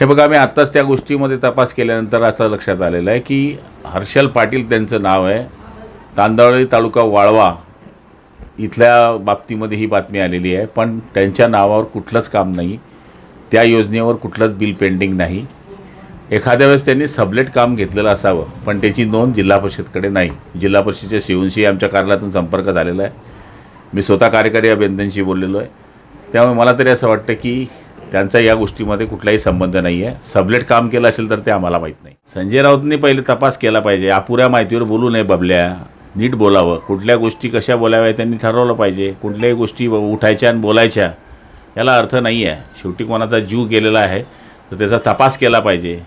हे बघा मी आत्ताच त्या गोष्टीमध्ये तपास केल्यानंतर असं लक्षात आलेलं आहे की हर्षल पाटील त्यांचं नाव आहे. तांदळी तालुका वाळवा इथल्या बाबतीमध्ये ही बातमी आलेली आहे. पण त्यांच्या नावावर कुठलंच काम नाही. त्या योजनेवर कुठलंच बिल पेंडिंग नाही. एखाद्या वेळेस त्यांनी सबलेट काम घेतलेलं असावं पण त्याची नोंद जिल्हा परिषदकडे नाही. जिल्हा परिषदेच्या शिवूनशी आमच्या कार्यालयातून संपर्क झालेला आहे. मी स्वतः कार्यकारी अभियंत्यांशी बोललेलो आहे. त्यामुळे मला तरी असं वाटतं की त्यांचा या गोष्टीमध्ये कुठलाही संबंध नाही आहे सबलेट काम केलं असेल तर ते आम्हाला माहीत नाही. संजय राऊतनी पहिले तपास केला पाहिजे. अपुऱ्या माहितीवर बोलू नये बबल्या. नीट बोलावं. कुठल्या गोष्टी कशा बोलाव्या त्यांनी ठरवलं पाहिजे. कुठल्याही गोष्टी उठायच्या आणि बोलायच्या याला अर्थ नाही आहे शेवटी कोणाचा जीव गेलेला आहे तर त्याचा तपास केला पाहिजे.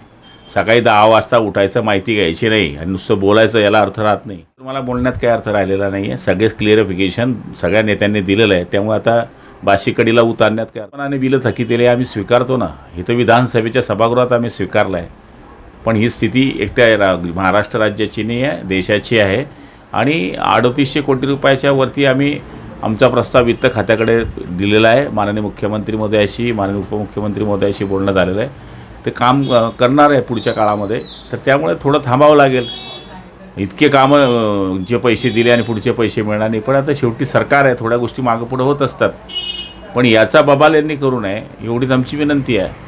सकाळी दहा वाजता उठायचं माहिती घ्यायची नाही आणि नुसतं बोलायचं याला अर्थ राहत नाही. मला बोलण्यात काही अर्थ राहिलेला नाही आहे सगळेच क्लिअरिफिकेशन सगळ्या नेत्यांनी दिलेलं आहे. त्यामुळे आता बाशीकडीला उतरण्यात काय आणि बिलं थकीतेले आम्ही स्वीकारतो ना. इथं विधानसभेच्या सभागृहात आम्ही स्वीकारलं आहे पण ही स्थिती एकट्या रा महाराष्ट्र राज्याची नाही आहे देशाची आहे. आणि अडतीसशे कोटी रुपयाच्या वरती आम्ही आमचा प्रस्ताव वित्त खात्याकडे दिलेला आहे. माननीय मुख्यमंत्री महोदयाशी माननीय उपमुख्यमंत्री महोदयाशी बोलणं झालेलं आहे. ते काम करणार आहे पुढच्या काळामध्ये. तर त्यामुळे थोडं थांबावं लागेल. इतके कामं जे पैसे दिले आणि पुढचे पैसे मिळणार नाही. पण आता शेवटी सरकार आहे थोड्या गोष्टी मागं पुढं होत असतात. पण याचा बबाल यांनी करू नये एवढीच आमची विनंती आहे.